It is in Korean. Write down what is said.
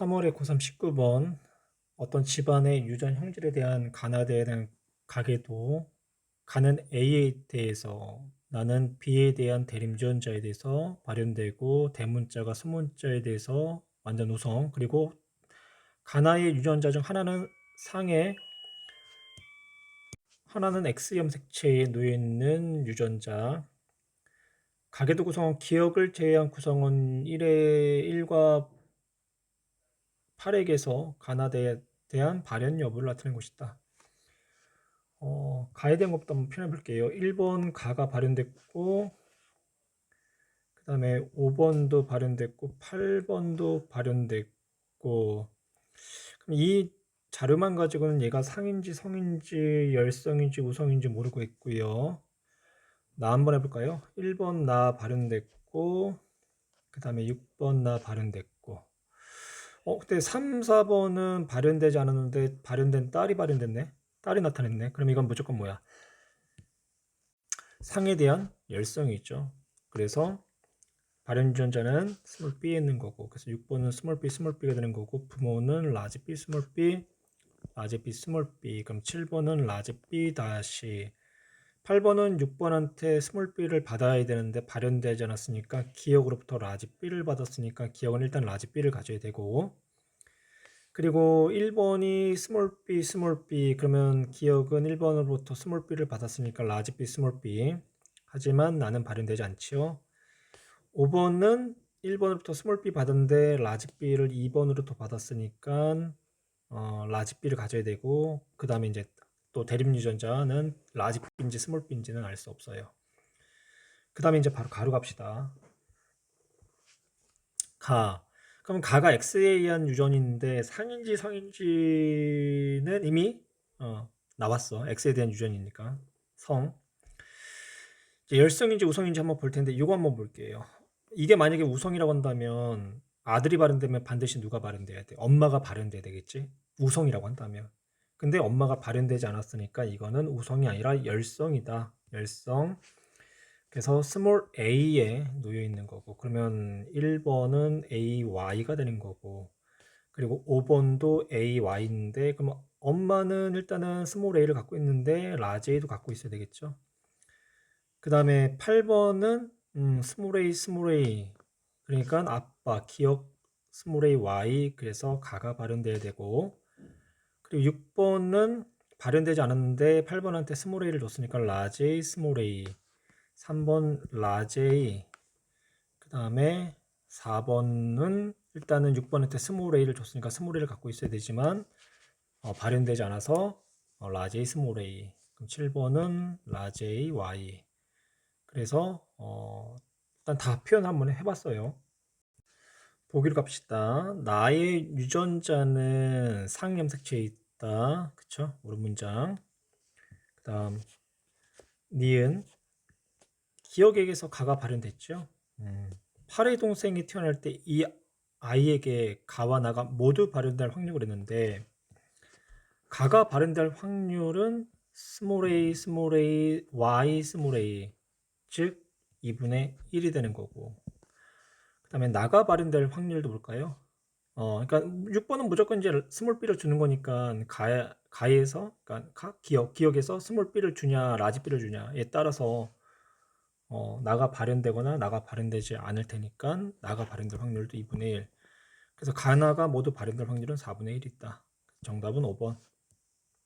3월의 고3 19번 어떤 집안의 유전 형질에 대한 가나대에 대한 가계도 가는 A에 대해서 나는 B에 대한 대림주연자에 대해서 발현되고 대문자가 소문자에 대해서 완전 우성. 그리고 가나의 유전자 중 하나는 상에 하나는 X염 색채에 놓여 있는 유전자. 가계도 구성은 기억을 제외한 구성은 1의 1과 8액에서 가나대에 대한 발현 여부를 나타낸 것이다. 어, 가에 대한 것부터 한번 표현해 볼게요. 1번 가가 발현됐고 그 다음에 5번도 발현됐고 8번도 발현됐고 그럼 이 자료만 가지고는 얘가 상인지 성인지 열성인지 우성인지 모르고 있고요. 나 한번 해볼까요? 1번 나 발현됐고 그 다음에 6번 나 발현됐고 어 근데 3, 4번은 발현되지 않았는데 발현된 딸이 발현됐네? 딸이 나타냈네? 그럼 이건 무조건 뭐야? 상에 대한 열성이 있죠. 그래서 발현 유전자는 스몰 b에 있는 거고 그래서 6번은 스몰 b 스몰 b가 되는 거고 부모는 라지 b 스몰 b 라지 b 스몰 b. 그럼 7번은 라지 b 다시 8번은 6번한테 스몰 b를 받아야 되는데 발현되지 않았으니까 기억으로부터 라지 b를 받았으니까 기억은 일단 라지 b를 가져야 되고. 그리고 1번이 스몰 b 스몰 b. 그러면 기억은 1번으로부터 스몰 b를 받았으니까 라지 b 스몰 b. 하지만 나는 발현되지 않지요. 5번은 1번으로부터 스몰 b 받았는데 라지 b를 2번으로 또 받았으니까 어, 라지 b를 가져야 되고 그 다음에 이제 또 대립 유전자는 라지 B인지 스몰 B인지는 알 수 없어요. 그 다음에 이제 바로 가로 갑시다. 가. 그럼 가가 X에 의한 유전인데 상인지 성인지는 이미 어, 나왔어. X에 대한 유전이니까. 성. 이제 열성인지 우성인지 한번 볼 텐데 이거 한번 볼게요. 이게 만약에 우성이라고 한다면 아들이 발현되면 반드시 누가 발현돼야 돼? 엄마가 발현돼야 되겠지? 우성이라고 한다면. 근데 엄마가 발현되지 않았으니까 이거는 우성이 아니라 열성이다. 열성. 그래서 스몰 a에 놓여 있는 거고 그러면 1번은 ay가 되는 거고 그리고 5번도 ay인데 그럼 엄마는 일단은 스몰 a를 갖고 있는데 라지 a도 갖고 있어야 되겠죠. 그 다음에 8번은 음, 스몰 a 스몰 a 그러니까 아빠 기억 스몰 a y 그래서 가가 발현돼야 되고 그리고 6번은 발현되지 않았는데 8번한테 스몰 a를 줬으니까 라지 a, 스몰 a. 3번 라지 a. 그 다음에 4번은 일단은 6번한테 스몰 a를 줬으니까 스몰 a를 갖고 있어야 되지만 어, 발현되지 않아서 어, 라지 a, 스몰 a. 그럼 7번은 라지 a, y. 그래서 어, 일단 다 표현 한번 해봤어요 보기로 갑시다. 나의 유전자는 상염색체에 있다. 그쵸? 오른 문장. 그 다음, 니은. 기억에게서 가가 발현됐죠? 음. 8의 동생이 태어날 때 이 아이에게 가와 나가 모두 발현될 확률을 했는데, 가가 발현될 확률은 스몰 a, 스몰 a, y, 스몰 a. 즉, 2분의 1이 되는 거고, 그 다음에 나가 발현될 확률도 볼까요? 어, 그러니까 6번은 무조건 이제 스몰 b를 주는 거니까 가 가에서 그러니까 가, 기억 기억에서 스몰 b를 주냐 라지 b를 주냐에 따라서 어, 나가 발현되거나 나가 발현되지 않을 테니까 나가 발현될 확률도 2분의 1. 그래서 가나가 모두 발현될 확률은 4분의 1이 있다. 정답은 5번.